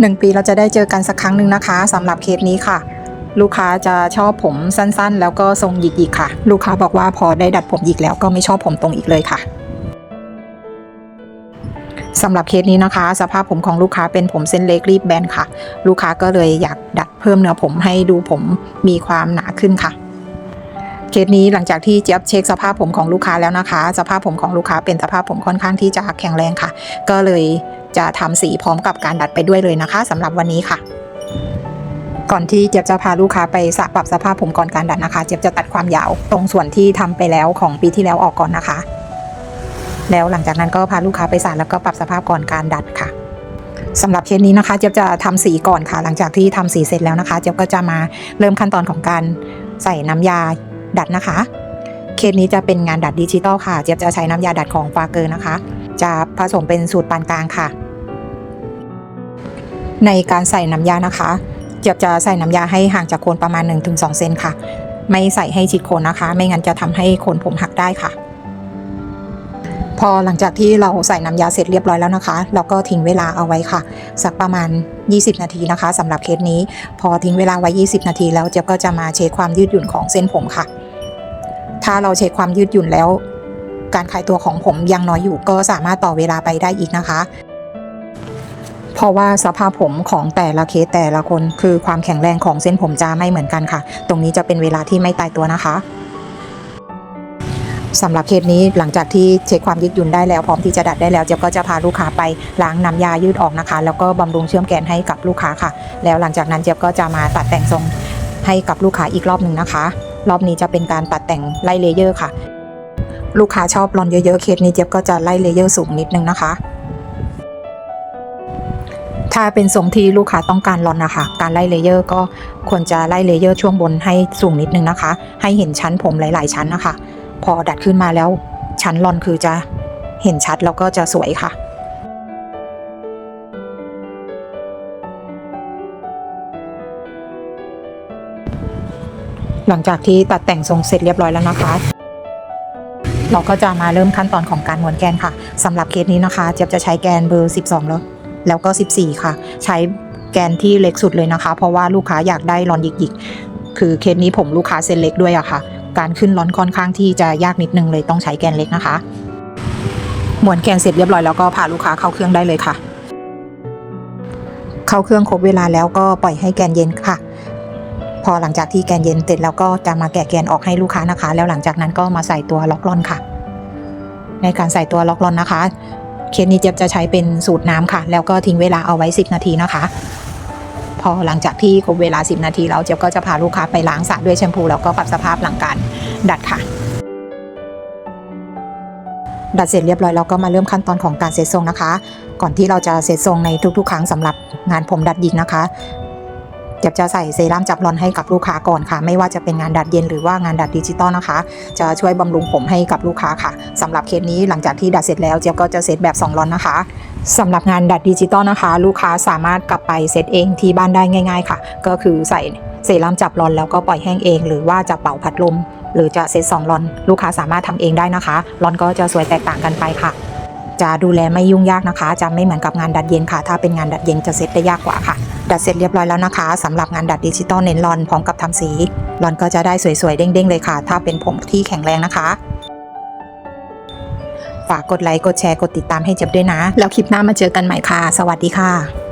หนึ่งปีเราจะได้เจอกันสักครั้งหนึ่งนะคะสำหรับเคสนี้ค่ะ ลูกค้าจะชอบผมสั้นๆ แล้วก็ทรงหยิกๆค่ะ ลูกค้าบอกว่าพอได้ดัดผมหยิกแล้วก็ไม่ชอบผมตรงอีกเลยค่ะสำหรับเคสนี้นะคะ สภาพผมของลูกค้าเป็นผมเส้นเล็กรีบแบนค่ะ ลูกค้าก็เลยอยากดัดเพิ่มเนื้อผมให้ดูผมมีความหนาขึ้นค่ะ เคสนี้หลังจากที่เจี๊ยบเช็คสภาพผมของลูกค้าแล้วนะคะ สภาพผมของลูกค้าเป็นสภาพผมค่อนข้างที่จะแข็งแรงค่ะ ก็เลยจะทำสีพร้อมกับการดัดไปด้วยเลยนะคะสำหรับวันนี้ค่ะ ก่อนที่เจี๊ยบจะพาลูกค้าไปสระปรับสภาพผมก่อนการดัดนะคะ เจี๊ยบจะตัดความยาวตรงส่วนที่ทำไปแล้วของปีที่แล้วออกก่อนนะคะ แล้วหลังจากนั้นก็พาลูกค้าไปสระแล้วก็ปรับสภาพก่อนการดัดค่ะสำหรับเคสนี้นะคะเจี๊ยบจะทำสีก่อนค่ะ หลังจากที่ทำสีเสร็จแล้วนะคะ เจี๊ยบก็จะมาเริ่มขั้นตอนของการใส่น้ำยา ดัดนะคะเคสนี้จะเป็นงานดัดดิจิตอลค่ะ เจี๊ยบจะใช้น้ำยาดัดของฟาเกอร์นะคะ จะผสมเป็นสูตรปานกลางค่ะ ในการใส่น้ำยานะคะ เจี๊ยบจะใส่น้ำยาให้ห่างจากโคนประมาณ 1-2 เซนค่ะ ไม่ใส่ให้ชิดโคนนะคะ ไม่งั้นจะทำให้โคนผมหักได้ค่ะ พอหลังจากที่เราใส่น้ำยาเสร็จเรียบร้อยแล้วนะคะ เราก็ทิ้งเวลาเอาไว้ค่ะ สักประมาณ 20 นาทีนะคะสำหรับเคสนี้ พอทิ้งเวลาไว้ 20 นาที แล้วเจี๊ยบก็จะมาเช็คความยืดหยุ่นของเส้นผมค่ะ ถ้าเราเช็คความยืดหยุ่นแล้ว การคลายตัวของผมยังน้อยอยู่ก็สามารถต่อเวลาไปได้อีกนะคะ เพราะว่าสภาพผมของแต่ละเคสแต่ละคนคือความแข็งแรงของเส้นผมจะไม่เหมือนกันค่ะ ตรงนี้จะเป็นเวลาที่ไม่ตายตัวนะคะสำหรับเคสนี้หลังจากที่เช็คความยืดหยุ่นได้แล้วพร้อมที่จะดัดได้แล้วเจ๊ยบก็จะพาลูกค้าไปล้างน้ำยายืดออกนะคะ แล้วก็บำรุงเชื่อมแกนให้กับลูกค้าค่ะ แล้วหลังจากนั้นเจ๊ยบก็จะมาตัดแต่งทรงให้กับลูกค้าอีกรอบหนึ่งนะคะ รอบนี้จะเป็นการตัดแต่งไล่เลเยอร์ค่ะ ลูกค้าชอบรอนเยอะๆ เคสนี้เจี๊ยบก็จะไล่เลเยอร์สูงนิดนึงนะคะ ถ้าเป็นทรงที่ลูกค้าต้องการรอนนะคะ การไล่เลเยอร์ก็ควรจะไล่เลเยอร์ช่วงบนให้สูงนิดนึงนะคะ ให้เห็นชั้นผมหลาย ๆ ชั้นนะคะ พอดัดขึ้นมาแล้วชั้นรอนคือจะเห็นชัดแล้วก็จะสวยค่ะ หลังจากที่ตัดแต่งทรงเสร็จเรียบร้อยแล้วนะคะ เราก็จะมาเริ่มขั้นตอนของการม้วนแกนค่ะสำหรับเคสนี้นะคะเจี๊ยบจะใช้แกนเบอร์ 12 แล้ว แล้วก็ 14 ค่ะ ใช้แกนที่เล็กสุดเลยนะคะ เพราะว่าลูกค้าอยากได้รอนหยิกๆ คือเคสนี้ผมลูกค้าเส้นเล็กด้วยอะค่ะ การขึ้นร้อนค่อนข้างที่จะยากนิดนึงเลยต้องใช้แกนเล็กนะคะม้วนแกนเสร็จเรียบร้อยแล้วก็พาลูกค้าเข้าเครื่องได้เลยค่ะ เข้าเครื่องครบเวลาแล้วก็ปล่อยให้แกนเย็นค่ะ พอหลังจากที่แกนเย็นเสร็จแล้วก็จะมาแกะแกนออกให้ลูกค้านะคะ แล้วหลังจากนั้นก็มาใส่ตัวล็อกลอนค่ะ ในการใส่ตัวล็อกลอนนะคะ เคสนี้เจี๊ยบจะใช้เป็นสูตรน้ำค่ะ แล้วก็ทิ้งเวลาเอาไว้ 10 นาทีนะคะ พอหลังจากที่ครบเวลา 10 นาทีแล้วเจี๊ยบก็จะพาลูกค้าไปล้างสระด้วยแชมพูแล้วก็ปรับสภาพหลังการดัดค่ะดัดเสร็จเรียบร้อยแล้วก็มาเริ่มขั้นตอนของการเซตทรงนะคะ ก่อนที่เราจะเซตทรงในทุกๆ ครั้งสำหรับงานผมดัดหยิกนะคะ เจี๊ยบจะใส่เซรั่มจับรอนให้กับลูกค้าก่อนค่ะ ไม่ว่าจะเป็นงานดัดเย็นหรือว่างานดัดดิจิตอลนะคะ จะช่วยบำรุงผมให้กับลูกค้าค่ะสำหรับเคสนี้หลังจากที่ดัดเสร็จแล้วเจี๊ยบก็จะเซตแบบ2รอนนะคะสำหรับงานดัดดิจิตอลนะคะ ลูกค้าสามารถกลับไปเซตเองที่บ้านได้ง่าย ๆ ค่ะ ก็คือใส่เซรั่มจับรอนแล้วก็ปล่อยแห้งเอง หรือว่าจะเป่าพัดลม หรือจะเซตสองรอน ลูกค้าสามารถทำเองได้นะคะรอนก็จะสวยแตกต่างกันไปค่ะ จะดูแลไม่ยุ่งยากนะคะ จะไม่เหมือนกับงานดัดเย็นค่ะ ถ้าเป็นงานดัดเย็นจะเซตได้ยากกว่าค่ะ ดัดเสร็จเรียบร้อยแล้วนะคะสำหรับงานดัดดิจิตอลเน้นรอนพร้อมกับทำสีรอนก็จะได้สวยๆเด้งๆเลยค่ะ ถ้าเป็นผมที่แข็งแรงนะคะฝากกดไลค์ กดแชร์ กดติดตามให้เจ็บด้วยนะ แล้วคลิปหน้ามาเจอกันใหม่ค่ะ สวัสดีค่ะ